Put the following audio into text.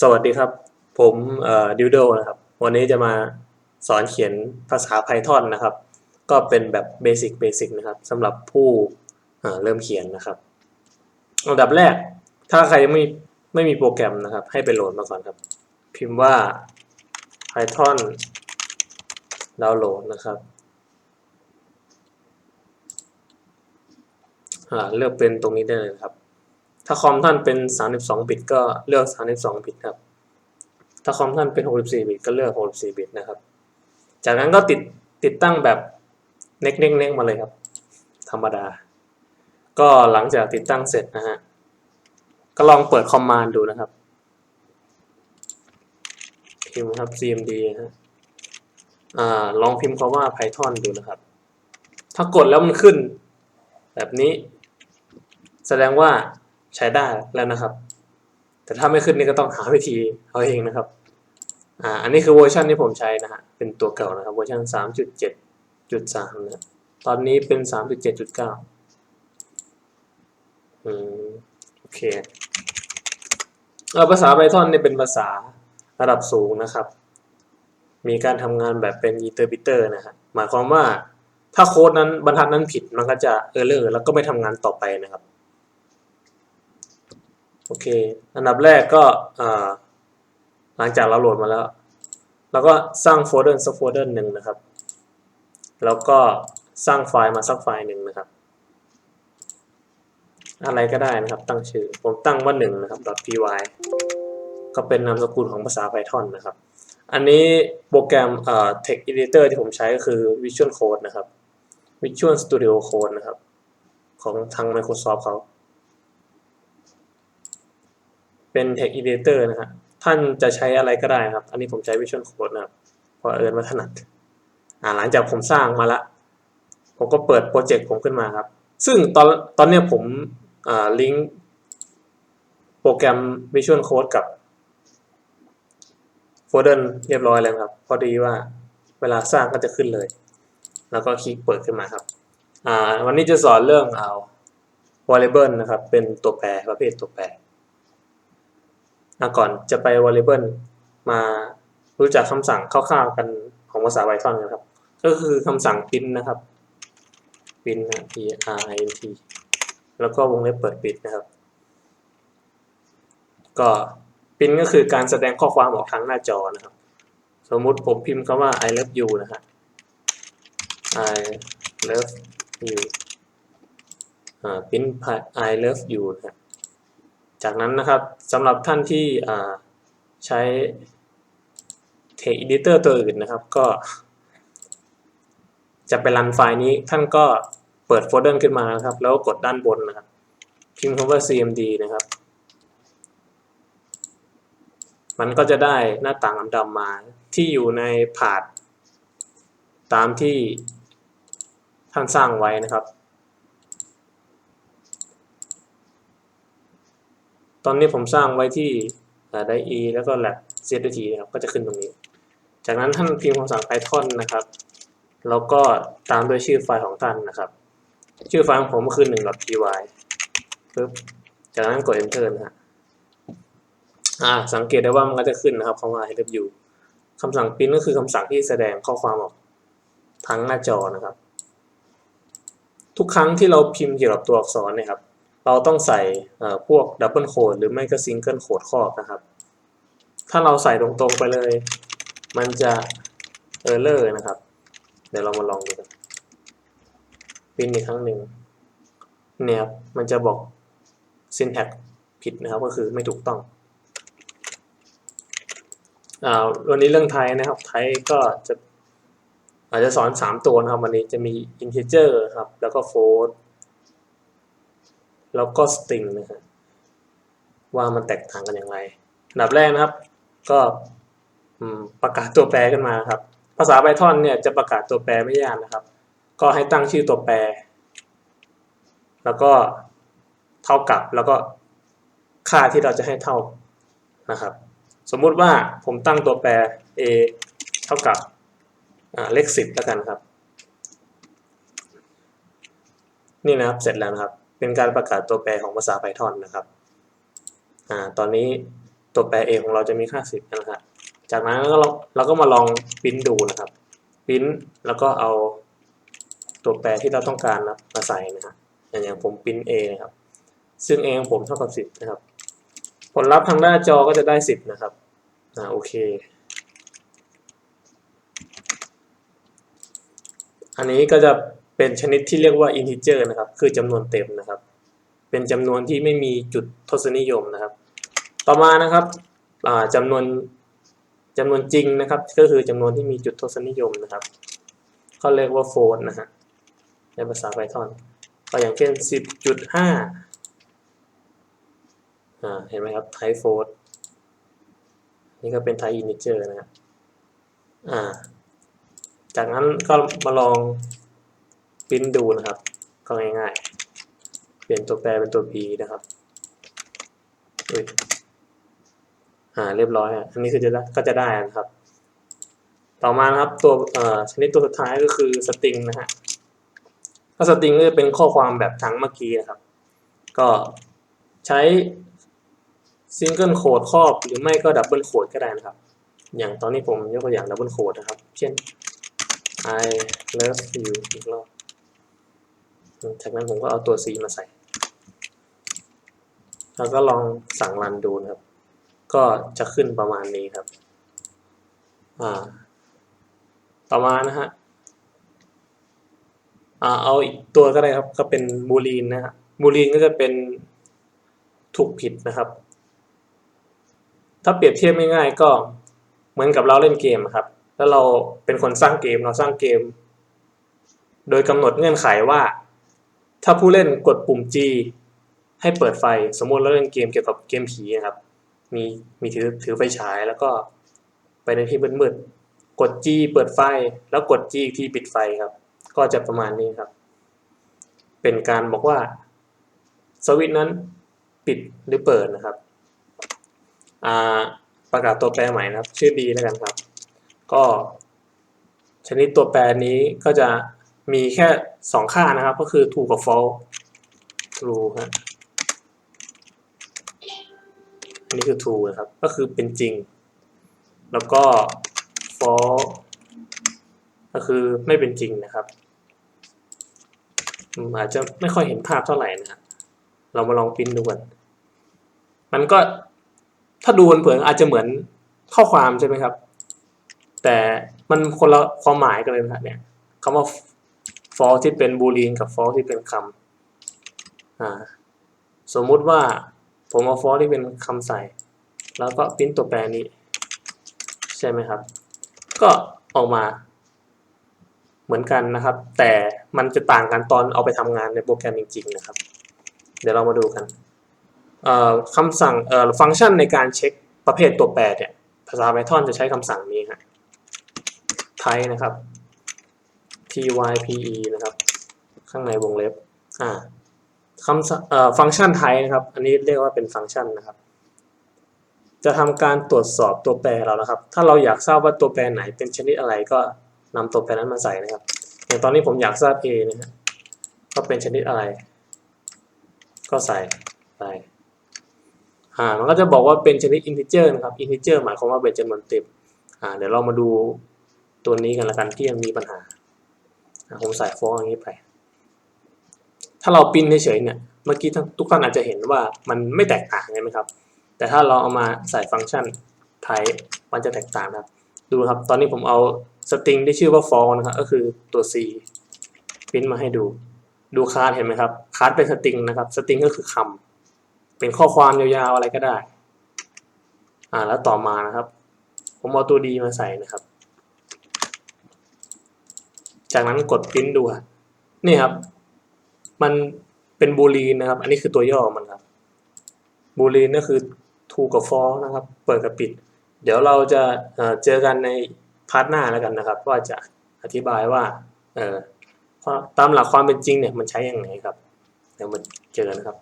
สวัสดีครับ ผมดิวโดนะครับ วันนี้จะมาสอนเขียนภาษา Python นะครับ ก็เป็นแบบเบสิกเบสิกนะครับสำหรับผู้เริ่มเขียนนะครับอันดับแรก ถ้าใครยังไม่ไม่มีโปรแกรมนะครับ ให้ไปโหลดมาก่อนครับ พิมพ์ว่า Python ดาวน์โหลดนะครับเลือกเป็นตรงนี้ได้เลยครับ ถ้าคอมท่านเป็น 32 บิตก็เลือก 32 บิตครับ ถ้าคอมท่านเป็น 64 บิตก็เลือก 64 บิตนะครับ จากนั้นก็ติดติดตั้งแบบเน็กเน็กเน็กมาเลยครับ ธรรมดา ก็หลังจากติดตั้งเสร็จนะฮะ ก็ลองเปิดคอมมานด์ดูนะครับพิมพ์ครับ cmd ฮะอ่าลองพิมพ์คำว่า python ดูนะครับ ถ้ากดแล้วมันขึ้น แบบนี้ แสดงว่า ใช้ได้แล้วนะครับ แต่ถ้าไม่ขึ้นนี่ก็ต้องหาวิธีเอาเองนะครับอ่าอันนี้คือเวอร์ชันที่ผมใช้นะฮะเป็นตัวเก่านะครับเวอร์ชัน3.7.3นะตอนนี้เป็น 3.7.9อืมโอเคเออภาษา Python เนี่ยเป็นภาษาระดับสูงนะครับ มีการทำงานแบบเป็น interpreter นะฮะหมายความว่าถ้าโค้ดนั้นบรรทัดนั้นผิดมันก็จะเออร์เลอร์แล้วก็ไม่ทำงานต่อไปนะครับ อเค อันดับแรกก็หลังจากเราโหลดมาแล้วเราก็สร้างโฟลเดอร์สักโฟลเดอร์หนึ่งนะครับ แล้วก็สร้างไฟล์มาสักไฟล์หนึ่งนะครับ อะไรก็ได้นะครับ ตั้งชื่อ ผมตั้งว่าหนึ่งนะครับ .py ก็เป็นนามสกุลของภาษา Python นะครับ อันนี้โปรแกรมเอ่อ text editor ที่ผมใช้ก็คือ Visual Code นะครับ Visual Studio Code นะครับ ของทาง Microsoft เขา เป็น text editor นะฮะท่านจะใช้อะไรก็ได้ครับ อันนี้ผมใช้ Visual Code นะครับเพราะเอิญมาถนัดอ่าหลังจากผมสร้างมาละ ผมก็เปิดโปรเจกต์ผมขึ้นมาครับ ซึ่งตอนตอนเนี้ยผมอ่าลิงก์โปรแกรม Visual Code กับโฟลเดอร์เรียบร้อยแล้วครับ พอดีว่าเวลาสร้างก็จะขึ้นเลย แล้วก็คลิกเปิดขึ้นมาครับอ่าวันนี้จะสอนเรื่องเอา variable นะครับ เป็นตัวแปรประเภทตัวแปร ก่อนจะไป variable มารู้จักคำสั่งคร่าวๆกันของภาษา Python นะครับ ก็คือคำสั่ง print นะครับ print นะ p r i n t แล้วก็วงเล็บเปิดปิดนะครับ ก็ print ก็คือการแสดงข้อความออกทางหน้าจอนะครับ สมมุติผมพิมพ์คำว่า I love you นะฮะ I love you อ่า print I love you นะฮะ จากนั้นนะครับสำหรับท่านที่ใช้ Text Editor ตัวอื่นนะครับก็ จะไปรันไฟล์นี้ท่านก็เปิดโฟลเดอร์ขึ้นมานะครับ แล้วกดด้านบนนะครับพิมพ์คำว่า cmd นะครับ มันก็จะได้หน้าต่างดำมาที่อยู่ในพาดตามที่ท่านสร้างไว้นะครับ ตอนนี้ผมสร้างไว้ที่ไดอีแล้วก็ lab cdt นะครับก็จะขึ้นตรงนี้ จากนั้นท่านพิมพ์คำสั่ง python นะครับแล้วก็ตามด้วยชื่อไฟล์ของท่านนะครับ ชื่อไฟล์ของผมก็คือ 1.py ปึ๊บจากนั้นกด enter นะฮะอ่าสังเกตได้ว่ามันก็จะขึ้นนะครับคำว่า I love you คำสั่ง print ก็คือคำสั่งที่แสดงข้อความออกทั้งหน้าจอนะครับ ทุกครั้งที่เราพิมพ์เกี่ยวกับตัวอักษรเนี่ยครับ เราต้องใส่พวกดับเบิลโคดหรือไม่ก็ซิงเกิลโคดครอบนะครับ ถ้าเราใส่ตรงๆไปเลย มันจะเออร์เลอร์นะครับ เดี๋ยวเรามาลองดูกันพิมพ์อีกครั้งหนึ่งเนี่ยมันจะบอก syntax ผิดนะครับ ก็คือไม่ถูกต้องอ่าวันนี้เรื่องไทยนะครับ ไทยก็จะอาจจะสอน 3 ตัวนะครับ วันนี้จะมี integer ครับ แล้วก็ float แล้วก็ string นะครับว่ามันแตกต่างกันอย่างไรอันดับแรกนะครับ ก็ประกาศตัวแปรขึ้นมาครับ ภาษา Python เนี่ยจะประกาศตัวแปรไม่ยากนะครับ ก็ให้ตั้งชื่อตัวแปร แล้วก็เท่ากับแล้วก็ค่าที่เราจะให้เท่านะครับ สมมุติว่าผมตั้งตัวแปร a เท่ากับเลขสิบแล้วกันครับ นี่นะครับเสร็จแล้วนะครับ เป็นการประกาศตัวแปรของภาษา Python นะครับอ่าตอนนี้ตัวแปร a ของเราจะมีค่าสิบนะครับจากนั้นเราเราก็มาลองปริ้นดูนะครับปริ้นแล้วก็เอาตัวแปรที่เราต้องการนะมาใส่นะครับอย่างผมปริ้น a นะครับ ซึ่ง a ของผมเท่ากับสิบนะครับ ผลลัพธ์ทางหน้าจอก็จะได้สิบนะครับอ่าโอเคอันนี้ก็จะ เป็นชนิดที่เรียกว่า integer นะครับ คือจำนวนเต็มนะครับ เป็นจำนวนที่ไม่มีจุดทศนิยมนะครับ ต่อมานะครับอ่าจำนวนจำนวนจริงนะครับ ก็คือจำนวนที่มีจุดทศนิยมนะครับเขาเรียกว่า float นะฮะในภาษา Python ก็อย่างเช่น 10.5อ่าเห็นไหมครับ type float นี่ก็เป็น type integer นะครับอ่าจากนั้นก็มาลอง ปริ้นดูนะครับ ก็ง่ายๆ เปลี่ยนตัวแปรเป็นตัว b นะครับอุ๊ยอ่าเรียบร้อยอะอันนี้คือจะได้ก็จะได้นะครับ ต่อมานะครับตัวเอ่อชนิดตัวสุดท้ายก็คือสตริงนะฮะก็สตริงก็จะเป็นข้อความแบบทั้งเมื่อกี้นะครับ ก็ใช้ซิงเกิลโคดครอบหรือไม่ก็ดับเบิลโคดก็ได้นะครับ อย่างตอนนี้ผมยกตัวอย่างดับเบิลโคดนะครับ เช่น I love you อีกรอบ จากนั้นผมก็เอาตัว C มาใส่ แล้วก็ลองสั่งรันดูนะครับ ก็จะขึ้นประมาณนี้ครับ อ่า ต่อมานะฮะ อ่า เอาอีกตัวก็ได้ครับ ก็เป็นบูลีนนะฮะ บูลีนก็จะเป็นถูกผิดนะครับ ถ้าเปรียบเทียบง่ายๆก็เหมือนกับเราเล่นเกมครับ แล้วเราเป็นคนสร้างเกม เราสร้างเกม โดยกำหนดเงื่อนไขว่า ถ้าผู้เล่นกดปุ่ม G ให้เปิดไฟ สมมติเราเล่นเกมเกี่ยวกับเกมผีนะครับ มีมีถือถือไฟฉายแล้วก็ไปในที่มืดๆกด G เปิดไฟแล้วกด G อีกที่ปิดไฟครับ ก็จะประมาณนี้ครับ เป็นการบอกว่าสวิตช์นั้นปิดหรือเปิดนะครับประกาศตัวแปรใหม่นะครับ ชื่อ D แล้วกันครับ ก็ชนิดตัวแปรนี้ก็จะ มีแค่สองค่านะครับ ก็คือ true กับ false true ฮะอันนี้คือ true นะครับ ก็คือเป็นจริง แล้วก็ false ก็คือไม่เป็นจริงนะครับอาจจะไม่ค่อยเห็นภาพเท่าไหร่นะครับเรามาลองปิ้นดูกัน มันก็ถ้าดูเผินๆอาจจะเหมือนข้อความใช่ไหมครับ แต่มันคนละความหมายกันเลยนะเนี่ยคำว่า for ที่เป็นบูลีนกับ for ที่เป็นคำสมมุติว่าผมเอา for ที่เป็นคำใส่ แล้วก็พิมพ์ตัวแปรนี้ ใช่ไหมครับ ก็ออกมาเหมือนกันนะครับ แต่มันจะต่างกันตอนเอาไปทำงานในโปรแกรมจริงๆนะครับ เดี๋ยวเรามาดูกันคำสั่งฟังก์ชันในการเช็คประเภทตัวแปรเนี่ย ภาษา Python จะใช้คำสั่งนี้ครับ type นะครับ type นะครับ ข้างในวงเล็บอ่าคำเอ่อฟังก์ชัน type นะครับ อันนี้เรียกว่าเป็นฟังก์ชันนะครับ จะทำการตรวจสอบตัวแปรเรานะครับ ถ้าเราอยากทราบว่าตัวแปรไหนเป็นชนิดอะไรก็นำตัวแปรนั้นมาใส่นะครับ อย่างตอนนี้ผมอยากทราบ a นะฮะก็เป็นชนิดอะไร ก็ใส่ไปอ่ามันก็จะบอกว่าเป็นชนิด integer นะครับ integer หมายความว่าเป็นจำนวนเต็มอ่าเดี๋ยวเรามาดูตัวนี้กันละกันที่ยังมีปัญหา ผมใส่ฟองอย่างนี้ไป ถ้าเราปิ้นเฉยๆเนี่ย เมื่อกี้ทุกท่านอาจจะเห็นว่ามันไม่แตกต่างใช่ไหมครับ แต่ถ้าเราเอามาใส่ฟังก์ชัน type มันจะแตกต่างนะครับ ดูครับ ตอนนี้ผมเอาสตริงที่ชื่อว่า for นะครับ ก็คือตัว c พิมพ์มาให้ดู ดูคาร์ดเห็นไหมครับ คาร์ดเป็นสตริงนะครับ สตริงก็คือคำเป็นข้อความยาวๆอะไรก็ได้ อ่า แล้วต่อมานะครับ ผมเอาตัว d มาใส่นะครับ จากนั้นกดพิมพ์ดูนี่ครับ มันเป็นบูลีนนะครับ อันนี้คือตัวย่อมันครับบูลีนก็คือ true กับ false นะครับ เปิดกับปิด เดี๋ยวเราจะเเจอกันในพาร์ทหน้าแล้วกันนะครับ ว่าจะอธิบายว่าตามหลักความเป็นจริงเนี่ยมันใช้อยังไงครับเดี๋ยวมาเจอกันนะครับ